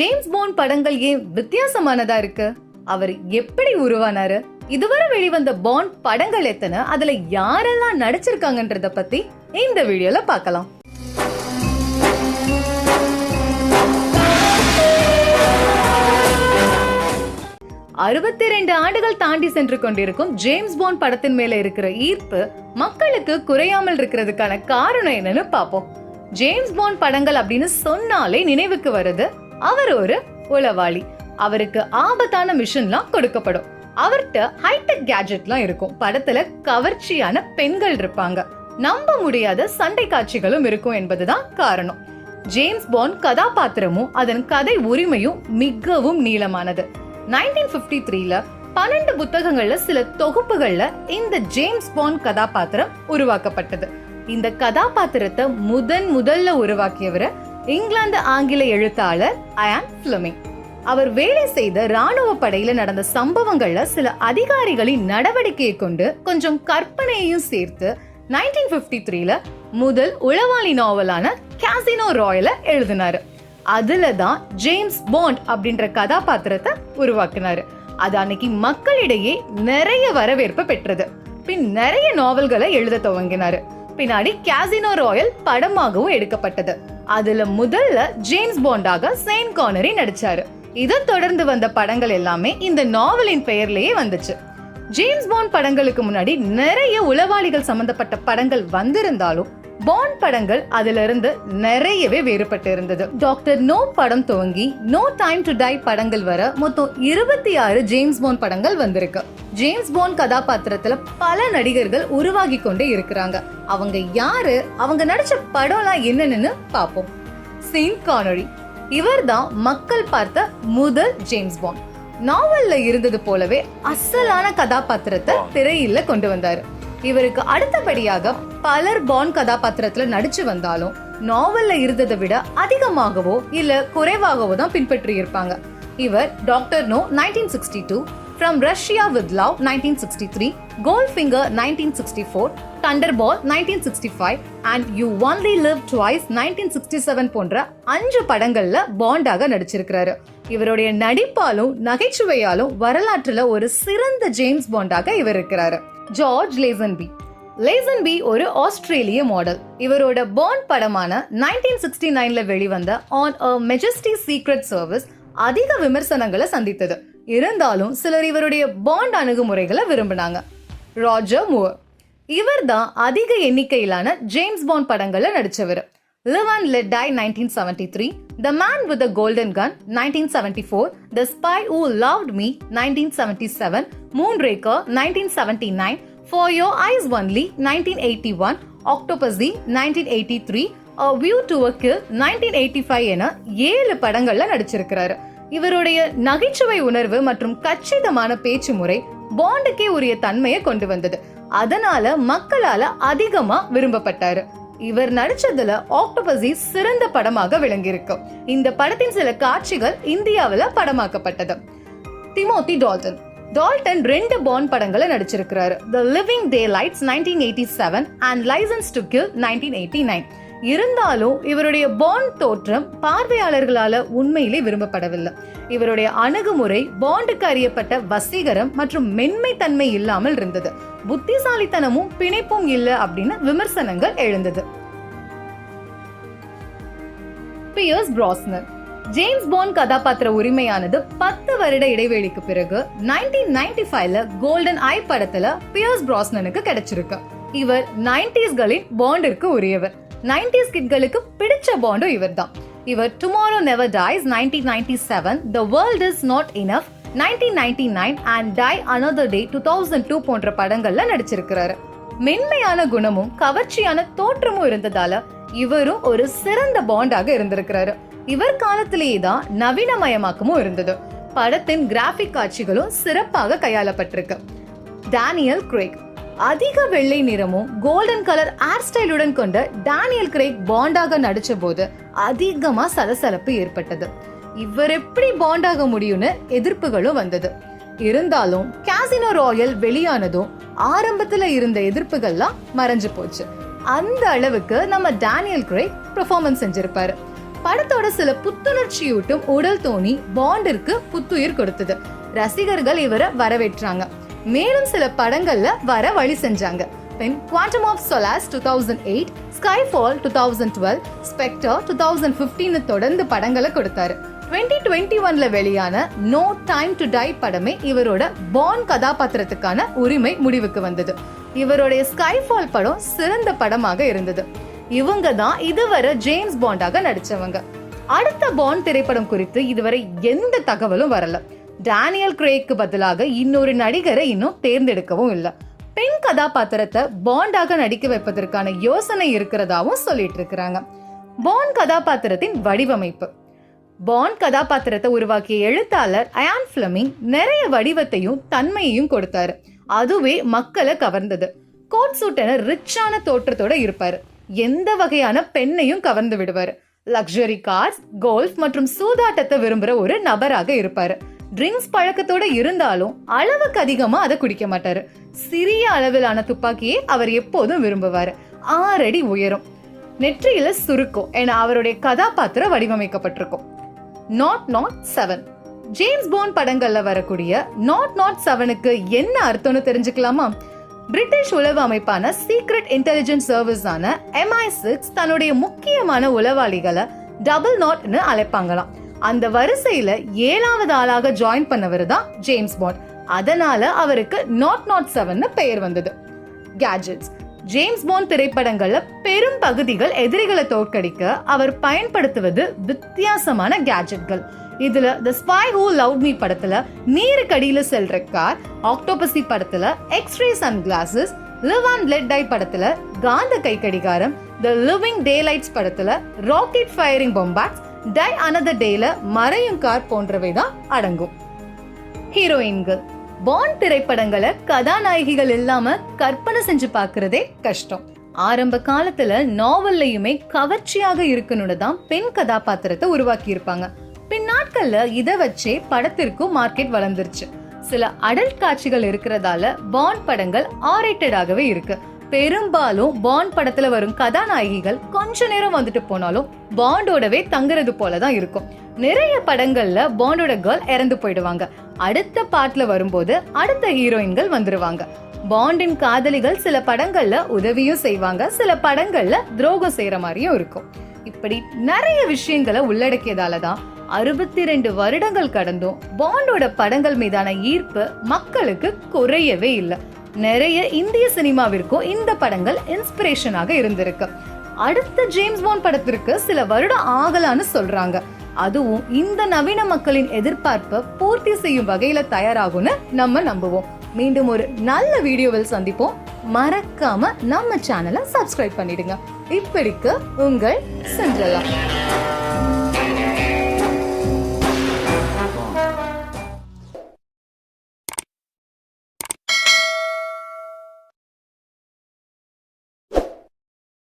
James phone படங்கள் ஏன் வித்தியாசமானதா இருக்கு? அவர் எப்படி உருவானாரு? இதுவரை வெளிவந்த பாண்ட் படங்கள் எத்தனை? அதுல யாரெல்லாம் நடிச்சிருக்காங்கன்றத பத்தி இந்த வீடியோல பார்க்கலாம். அறுபத்தி ரெண்டு ஆண்டுகள் தாண்டி சென்று கொண்டிருக்கும் ஜேம்ஸ் போன் படத்தின் மேல இருக்கிற ஈர்ப்பு மக்களுக்கு குறையாமல் இருக்கிறதுக்கான காரணம் என்னன்னு பார்ப்போம். ஜேம்ஸ் போன் படங்கள் அப்படின்னு சொன்னாலே நினைவுக்கு வருது. அவர் ஒரு உளவாளி. அவருக்கு ஆபத்தான மிஷன்லாம் கொடுக்கப்படும். அவர்கிட்ட ஹைடெக் கேஜெட்லாம் இருக்கும். படத்துல கவர்ச்சியான பெண்கள் இருப்பாங்க. நம்ப முடியாத சண்டை காட்சிகளும் இருக்கும் என்பதுதான் காரணம். ஜேம்ஸ் பாண்ட் கதாபாத்திரமும் அதன் கதை உரிமையும் மிகவும் நீளமானது. நைன்டீன் பிப்டி த்ரீல பன்னெண்டு புத்தகங்கள்ல சில தொகுப்புகள்ல இந்த ஜேம்ஸ் பாண்ட் கதாபாத்திரம் உருவாக்கப்பட்டது. இந்த கதாபாத்திரத்தை முதன் முதல்ல உருவாக்கியவரை இங்கிலாந்து ஆங்கில எழுத்தாளர் அயான் ஃபிளமிங். அவர் வேலை செய்த ராணுவ படையில நடந்த சம்பவங்கள்ல சில அதிகாரிகளின் நடவடிக்கையை கொண்டு கொஞ்சம் கற்பனையையும் சேர்த்து நைன்டீன் பிப்டி த்ரீல முதல் உளவாளி நாவலான கேசினோ ராயல எழுதினாரு. அதுல தான் ஜேம்ஸ் பாண்ட் அப்படின்ற கதாபாத்திரத்தை உருவாக்குனாரு. அது அன்னைக்கு மக்களிடையே நிறைய வரவேற்பு பெற்றது. பின் நிறைய நாவல்களை எழுத துவங்கினாரு. பின்னாடி கேசினோ ராயல் படமாகவும் எடுக்கப்பட்டது. அதுல முதல்ல ஜேம்ஸ் பாண்டாக செயின்ட் கானரி நடிச்சாரு. இதை தொடர்ந்து வந்த படங்கள் எல்லாமே இந்த நாவலின் பெயர்லயே வந்துச்சு. ஜேம்ஸ் பாண்ட் படங்களுக்கு முன்னாடி நிறைய உளவாளிகள் சம்பந்தப்பட்ட படங்கள் வந்திருந்தாலும் பாண்ட் படங்கள் அதுல இருந்து நிறையவே வேறுபட்டு இருந்தது. டாக்டர் நோ படம் துவங்கி நோ டைம் டு டை படங்கள் வர மொத்தம் இருபத்தி ஆறு ஜேம்ஸ் பாண்ட் படங்கள் வந்திருக்கு. ஜேம்ஸ் பாண்ட் கதாபாத்திரத்துல பல நடிகர்கள் உருவாகி கொண்டே இருக்கிறாங்க. அவங்க யாரு அவங்க நடிச்ச படம்லாம் என்னன்னு பார்ப்போம். செயின்ட் கானரி இவர்தான் மக்கள் பார்த்த முதல் ஜேம்ஸ் பாண்ட் நாவல்ல இருந்தது போலவே அசலான கதாபாத்திரத்தை திரையில கொண்டு வந்தாரு. இவருக்கு அடுத்தபடியாக பலர் பாண்ட் கதாபாத்திரத்துல நடிச்சு வந்தாலும் நாவல்ல இருந்ததை விட அதிகமாகவோ இல்ல குறைவாகவோ தான் பின்பற்றி இருப்பாங்க இவர் doctor no nineteen sixty two from Russia with love nineteen sixty three Goldfinger nineteen sixty four Thunderball nineteen sixty five and you only live twice nineteen sixty seven போன்ற அஞ்சு படங்கள்ல பாண்டாக நடிச்சிருக்கிறாரு. இவருடைய நடிப்பாலும் நகைச்சுவையாலும் வரலாற்றுல ஒரு சிறந்த ஜேம்ஸ் பாண்டாக இவர் இருக்கிறாரு. ஜார்ஜ் லேசன்பி லேசன்பி ஒரு ஆஸ்திரேலிய மாடல் இவரோட பாண்ட் படமான நைன்டீன் சிக்ஸ்டி நைன்ல வெளிவந்த on a majesty secret service அதிக விமர்சனங்களை சந்தித்தது இருந்தாலும் சிலர் இவருடைய பாண்ட் அணுகுமுறைகளை விரும்பினாங்க ராஜர் மூவர் இவர் தான் அதிக எண்ணிக்கையிலான ஜேம்ஸ் பாண்ட் படங்களை நடிச்சவர் Live and let die nineteen The three the man with golden gun nineteen Spy four the spy who loved me nineteen Your seven Moonraker nineteen seventy nine for to eyes only nineteen eighty one nineteen eighty three view nineteen eighty five என ஏழு படங்கள்ல நடிச்சிருக்கிறாரு. இவருடைய நகைச்சுவை உணர்வு மற்றும் கச்சிதமான பேச்சு முறை பாண்டுக்கே உரிய தன்மையை கொண்டு வந்தது. அதனால மக்களால அதிகமா விரும்பப்பட்டாரு. இவர் நடிச்சதுல ஆக்டோபஸி சிறந்த படமாக விளங்கியிருக்கு. இந்த படத்தின் சில காட்சிகள் இந்தியாவில் படமாக்கப்பட்டது. திமோத்தி டால்டன் டால்டன் ரெண்டு பாண்ட் படங்களை நடிச்சிருக்கிறாரு. The living daylights nineteen eighty seven and licence to kill nineteen eighty nine இருந்தாலும் இவருடைய பாண்ட் தோற்றம் பார்வையாளர்களால உண்மையிலே விரும்பப்படவில்லை. இவருடைய அணுகுமுறை பாண்டுக்கு அறியப்பட்ட வசீகரம் மற்றும் மென்மை தன்மை இல்லாமல் இருந்தது. புத்திசாலித்தனமும் பிணைப்பும் இல்லை அப்படின்னு விமர்சனங்கள் எழுந்தது. பியர்ஸ் பிராஸ்னர் ஜேம்ஸ் பாண்ட் கதாபாத்திர உரிமையானது பத்து வருட இடைவெளிக்கு பிறகு நைன்டீன் நைன்டி ஃபைவ்ல கோல்டன் ஐ படத்துல பியர்ஸ் பிராஸ்னனுக்கு கிடைச்சிருக்கு. இவர் நைன்டிஸ்களின் பாண்டிற்கு உரியவர். நைன்டிஸ் கிட்களுக்கு பிடிச்ச பாண்டும் இவர் தான் இவர் tomorrow never dies nineteen ninety seven the world is not enough nineteen ninety nine and die another day two thousand two போன்ற படங்கள்ல நடிச்சிருக்கிறாரு. மென்மையான குணமும் கவர்ச்சியான தோற்றமும் இருந்ததால இவரும் ஒரு சிறந்த பாண்டாக இருந்திருக்கிறாரு. இவர் காலத்திலேயே தான் நவீனமயமாக்கமும் இருந்தது. படத்தின் கிராஃபிக் காட்சிகளும் சிறப்பாக கையாளப்பட்டிருக்கு. டேனியல் கிரேக் அதிக வெள்ளை நிறமும் கோல்டன் கலர் ஹேர் ஸ்டைலுடன் கொண்ட டேனியல் கிரேக் பாண்டாக நடிச்ச போது அதிகமா சலசலப்பு ஏற்பட்டது. இவர் எப்படி பாண்டாக முடியும்னு எதிர்ப்புகளும் வந்தது. இருந்தாலும் கேசினோ ராயல் வெளியானதும் ஆரம்பத்துல இருந்த எதிர்ப்புகள்லாம் மறைஞ்சு போச்சு. அந்த அளவுக்கு நம்ம டேனியல் கிரேக் பெர்ஃபார்மன்ஸ் செஞ்சிருப்பாரு. படத்தோட சில புத்துணர்ச்சியூட்டும் உடல் தோணி பாண்டிற்கு புத்துயிர் கொடுத்தது. ரசிகர்கள் இவரை வரவேற்றாங்க. மேலும் சில படங்கள்ல வர வழி செஞ்சாங்க. பின் quantum of solace two thousand eight skyfall two thousand twelve spectre two thousand fifteen தொடர்ந்து படங்களை கொடுத்தாரு. டுவெண்ட்டி டுவெண்ட்டி ஒன்ல வெளியான நோ டைம் டு டை படமே இவரோட பான் கதாபாத்திரத்துக்கான உரிமை முடிவுக்கு வந்தது. இவருடைய ஸ்கைஃபால் படம் சிறந்த படமாக இருந்தது. இவங்க தான் இதுவரை ஜேம்ஸ் பாண்டாக நடிச்சவங்க. அடுத்த பாண்ட் திரைப்படம் குறித்து இதுவரை எந்த தகவலும் வரல. டேனியல் கிரேக்கு பதிலாக இன்னொரு நடிகரை இன்னும் தேர்ந்தெடுக்கவும் இல்லை. பெண் கதாபாத்திரத்தை பாண்டாக நடிக்க வைப்பதற்கான யோசனை இருக்கிறதாவும் சொல்லிட்டு இருக்கிறாங்க. பாண்ட் கதாபாத்திரத்தின் வடிவமைப்பு. பாண்ட் கதாபாத்திரத்தை உருவாக்கிய எழுத்தாளர் அயான் ஃபிளமிங் நிறைய வடிவத்தையும் தன்மையையும் கொடுத்தாரு. அதுவே மக்களை கவர்ந்தது. கோட் சூட்டன ரிச்சான தோற்றத்தோட இருப்பாரு. எந்த வகையான பெண்ணையும் கவர்ந்து விடுவாரு. லக்ஸரி கார்ஸ் கோல்ஃப் மற்றும் சூதாட்டத்தை விரும்புற ஒரு நபராக இருப்பாரு. ட்ரிங்க்ஸ் பழக்கத்தோட இருந்தாலும் அளவுக்கு அதிகமா அதை குடிக்க மாட்டாரு. சிறிய அளவிலான துப்பாக்கியை அவர் எப்போதும் விரும்புவார். ஆறடி உயரும். நெற்றியில சுருக்கம் என அவருடைய கதாபாத்திரம் வடிவமைக்கப்பட்டிருக்கும். Nought nought seven James Bond படங்கள்ல வரக்கூடிய நாட் நாட் செவனுக்கு என்ன அர்த்தம்னு தெரிஞ்சுக்கலாமா? பிரிட்டிஷ் உளவு அமைப்பான சீக்ரெட் இன்டெலிஜென்ஸ் சர்வீஸான எம்ஐ சிக்ஸ் தன்னுடைய முக்கியமான உளவாளிகளை டபுள் நாட்னு அழைப்பாங்களாம். அந்த வரிசையில ஏழாவது ஆளாக ஜாயின் பண்ணவர் தான் ஜேம்ஸ் பாண்ட் அதனால அவருக்கு நாட் நாட் செவன் பெயர் வந்தது. கேஜெட்ஸ் ஜேம்ஸ் போன் திரைப்படங்கள்ல பெரும் பகுதிகள் எதிரிகளை தோற்கடிக்க அவர் பயன்படுத்துவது வித்தியாசமான கேஜெட்கள் இதுல the spy who love me படத்துல நீருக்கடியில செல்ற கார் ஆக்டோபசி படத்துல x ray sun glasses live and let die படத்துல காந்த கை கடிகாரம் த லிவிங் டே லைட்ஸ் படத்துல rocket firing boombox die another டேல மறையும் கார் போன்றவை தான் அடங்கும். ஹீரோயின்கள் பாண்ட் திரைப்படங்களை கதாநாயகிகள் இல்லாம கற்பனை செஞ்சு பார்க்கறதே கஷ்டம். ஆரம்ப காலத்துல நாவல்லையுமே கவர்ச்சியாக இருக்கணும்னு தான் பெண் கதாபாத்திரத்தை உருவாக்கி இருப்பாங்க. பின் நாட்கள்ல இதை வச்சே படத்திற்கும் மார்க்கெட் வளர்ந்துருச்சு. சில அடல்ட் காட்சிகள் இருக்கிறதால பாண்ட் படங்கள் ஆரேட்டடாகவே இருக்கு. பெரும்பாலும் பாண்ட் படத்துல வரும் கதாநாயகிகள் கொஞ்ச நேரம் வந்துட்டு போனாலும் பாண்டோடவே தங்குறது போல தான் இருக்கும். நிறைய படங்கள்ல பாண்டோட கேர்ள் இறந்து போயிடுவாங்க. அடுத்த பாட்டுல வரும்போது அடுத்த ஹீரோயின்கள் வந்துருவாங்க. பாண்டின் காதலிகள் சில படங்கள்ல உதவியும் செய்வாங்க சில படங்கள்ல துரோகம் செய்யற மாதிரியும் இருக்கும். இப்படி நிறைய விஷயங்களை உள்ளடக்கியதால தான் அறுபத்தி ரெண்டு வருடங்கள் கடந்தும் பாண்டோட படங்கள் மீதான ஈர்ப்பு மக்களுக்கு குறையவே இல்லை. நிறைய இந்திய சினிமாவிற்கும் இந்த படங்கள் இன்ஸ்பிரேஷனாக இருந்திருக்கு. அடுத்த ஜேம்ஸ் பாண்ட் படத்திற்கு சில வருடம் ஆகலான்னு சொல்றாங்க. அதுவும் இந்த நவீன மக்களின் எதிர்பார்ப்பை பூர்த்தி செய்யும் வகையில தயாராகும்னு நம்ம நம்புவோம். மீண்டும் ஒரு நல்ல வீடியோவில் சந்திப்போம். மறக்காம நம்ம சேனலை சப்ஸ்கிரைப் பண்ணிடுங்க. இப்படிக்கு உங்கள் சென்றலாம்